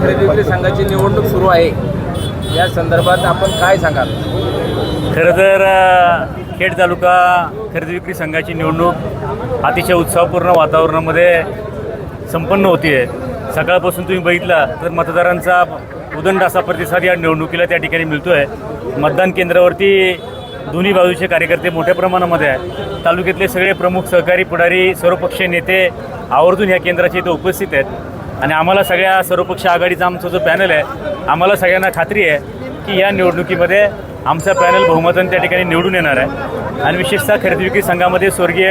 खरेदी विक्री संघाची निवडणूक सुरू आहे. या संदर्भात आपण काय सांगाल? खरं तर खेड तालुका खरेदी विक्री संघाची निवडणूक अतिशय उत्साहपूर्ण वातावरणामध्ये संपन्न होती आहे सकाळपासून तुम्ही बघितला तर मतदारांचा उदंड असा प्रतिसाद या निवडणुकीला त्या ठिकाणी मिळतो आहे मतदान केंद्रावरती दोन्ही बाजूचे कार्यकर्ते मोठ्या प्रमाणामध्ये आहेत. तालुक्यातले सगळे प्रमुख सहकारी पुढारी सर्वपक्षीय नेते आवर्जून ह्या केंद्राचे इथे उपस्थित आहेत. आणि आम्हाला सगळ्या सर्वपक्ष आघाडीचा आमचा जो पॅनल आहे आम्हाला सगळ्यांना खात्री आहे की या निवडणुकीमध्ये आमचा पॅनल बहुमताने त्या ठिकाणी निवडून येणार आहे. आणि विशेषतः खरेदी विक्री संघामध्ये स्वर्गीय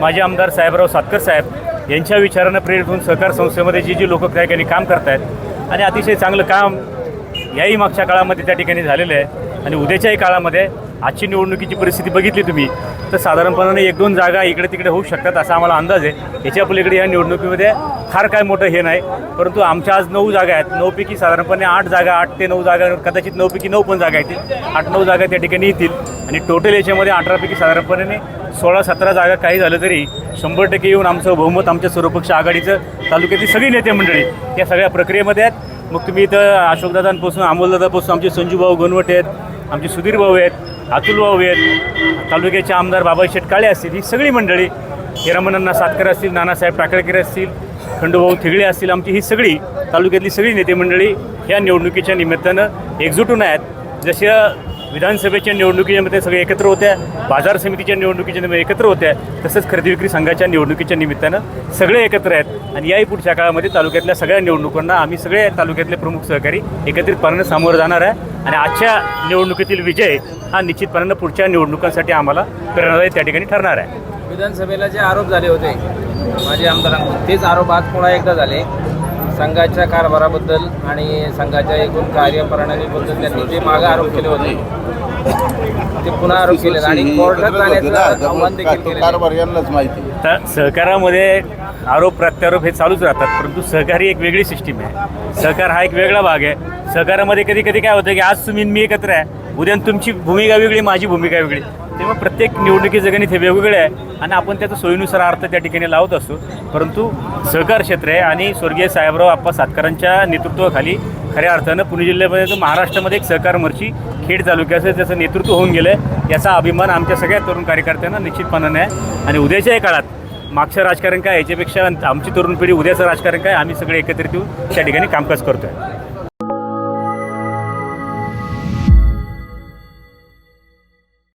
माजी आमदार साहेबराव सातकर साहेब यांच्या विचारानं प्रेरित होऊन सहकार संस्थेमध्ये जी जी लोक त्या ठिकाणी काम करत आहेत आणि अतिशय चांगलं काम याही मागच्या काळामध्ये त्या ठिकाणी झालेलं आहे. आणि उद्याच्याही काळामध्ये आजची निवडणुकीची परिस्थिती बघितली तुम्ही तर साधारणपणाने एक दोन जागा इकडे तिकडे होऊ शकतात असा आम्हाला अंदाज आहे. याच्या पलीकडे या निवडणुकीमध्ये फार काय मोठं हे नाही परंतु आमच्या आज नऊ जागा आहेत. नऊपैकी साधारणपणे आठ जागा आठ ते नऊ जागा कदाचित नऊपैकी नऊ पण जागा येतील. आठ नऊ जागा त्या ठिकाणी येतील. आणि टोटल याच्यामध्ये अठरापैकी साधारणपणे सोळा सतरा जागा काही झालं तरी शंभर टक्के येऊन आमचं बहुमत आमच्या सर्वपक्ष आघाडीचं तालुक्यातील सगळी नेते मंडळी या सगळ्या प्रक्रियेमध्ये आहेत. मग तुम्ही इथं अशोकदादांपासून अमोलदादापासून आमचे संजूभाऊ गणवटे आहेत आमचे सुधीर भाऊ आहेत अतुल भाऊ आहेत तालुक्याचे आमदार बाबा शेटकाळे असतील ही सगळी मंडळी हिरामनांना सातकर असतील नानासाहेब टाकळकर असतील खंडूभाऊ थिगळे असतील आमची ही सगळी तालुक्यातली सगळी नेते मंडळी ह्या निवडणुकीच्या निमित्तानं एकजुटून आहेत. जशा विधानसभेच्या निवडणुकीमध्ये सगळे एकत्र होत्या बाजार समितीच्या निवडणुकीच्या निमित्त एकत्र होत्या तसंच खरेदी विक्री संघाच्या निवडणुकीच्या निमित्तानं सगळे एकत्र आहेत. आणि याही पुढच्या काळामध्ये तालुक्यातल्या सगळ्या निवडणुकांना आम्ही सगळे तालुक्यातले प्रमुख सहकारी एकत्रितपणानं सामोरं जाणार आहे. आणि आजच्या निवडणुकीतील विजय हा निश्चितपणानं पुढच्या निवडणुकांसाठी आम्हाला प्रेरणादायी त्या ठिकाणी ठरणार आहे. विधानसभेला जे आरोप झाले होते माजी आमदारांकडून तेच आरोप आज पुन्हा एकदा झाले. संघाच्या कारभाराबद्दल आणि संघाच्या एकूण कार्यप्रणालीबद्दल त्यांनी जे मागे आरोप केले होते ते पुन्हा आरोप केले आणि कोर्टात जाण्याचं आव्हान देखील केले कारभार यांनाच माहिती तर सहकारामध्ये आरोप प्रत्यारोप हे चालूच राहतात परंतु सहकारी एक वेगळी सिस्टीम आहे. सहकार हा एक वेगळा भाग आहे. सहकारामध्ये कधी कधी काय होतं की आज तुम्ही मी एकत्र आहे उद्या तुमची भूमिका वेगळी माझी भूमिका वेगळी. तेव्हा प्रत्येक निवडणुकीचं गणित हे वेगवेगळे आहे आणि आपण त्याचं सोयीनुसार अर्थ त्या ठिकाणी लावत असतो परंतु सहकार क्षेत्र आहे आणि स्वर्गीय साहेबराव आप्पा सातकरांच्या नेतृत्वाखाली खऱ्या अर्थानं पुणे जिल्ह्यामध्ये जो महाराष्ट्रामध्ये एक सहकार मोर्ची खेड तालुक्याचं त्याचं नेतृत्व होऊन गेलं आहे याचा अभिमान आमच्या सगळ्या तरुण कार्यकर्त्यांना निश्चितपणाने आहे. आणि उद्याच्याही काळात मागचं राजकारण काय याच्यापेक्षा आमची तरुण पिढी उद्याचं राजकारण काय आम्ही सगळे एकत्रित येऊन त्या ठिकाणी कामकाज करतो आहे